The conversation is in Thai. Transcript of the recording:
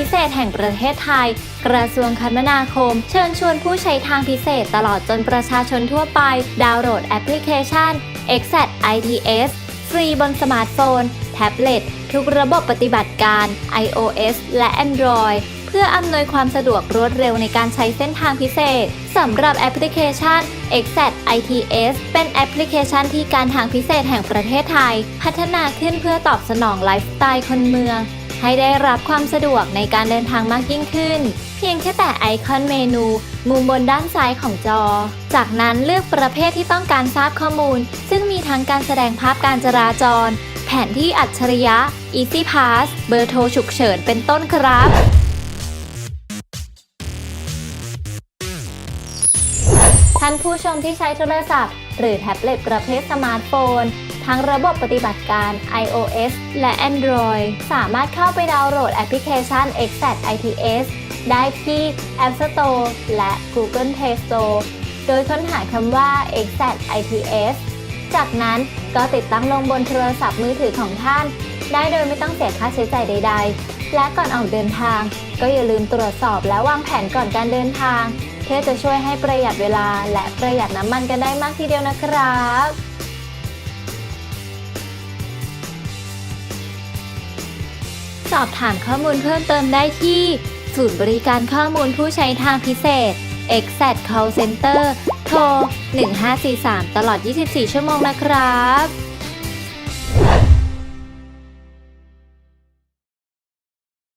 พิเศษแห่งประเทศไทย กระทรวงคมนาคม เชิญชวนผู้ใช้ทางพิเศษตลอดจนประชาชนทั่วไป ดาวน์โหลดแอปพลิเคชัน x a t ITS ฟรีบนสมาร์ทโฟน แท็บเล็ต ทุกระบบปฏิบัติการ iOS และ Android เพื่ออำนวยความสะดวกรวดเร็วในการใช้เส้นทางพิเศษสำหรับแอปพลิเคชัน x a t ITS เป็นแอปพลิเคชันที่การทางพิเศษแห่งประเทศไทย พัฒนาขึ้นเพื่อตอบสนองไลฟ์สไตล์คนเมือง ให้ได้รับความสะดวกในการเดินทางมากยิ่งขึ้น เพียงแค่แต่ไอคอนเมนู มุมบนด้านซ้ายของจอ จากนั้นเลือกประเภทที่ต้องการทราบข้อมูล ซึ่งมีทั้งการแสดงภาพการจราจร แผนที่อัจฉริยะ Easy Pass เบอร์โทรฉุกเฉินเป็นต้นครับ ท่านผู้ชมที่ใช้โทรศัพท์ หรือแท็บเล็ตประเภทสมาร์ทโฟน ทั้งระบบปฏิบัติการ iOS และ Android สามารถเข้าไปดาวน์โหลดแอปพลิเคชัน Exact ITS ได้ที่ App Store และ Google Play Store โดยค้นหาคำว่า Exact ITS จากนั้นก็ติดตั้งลงบนโทรศัพท์มือถือของท่าน ได้โดยไม่ต้องเสียค่าใช้จ่ายใด ๆ และก่อนออกเดินทาง ก็อย่าลืมตรวจสอบและวางแผนก่อนการเดินทาง พื่อจะช่วยให้ประหยัดเวลาและประหยัดน้ำมันกันได้มากทีเดียวนะครับสอบถามข้อมูลเพิ่มเติมได้ที่ ศูนย์บริการข้อมูลผู้ใช้ทางพิเศษ Exact Call Center โทร 1543 ตลอด 24 ชั่วโมงนะครับ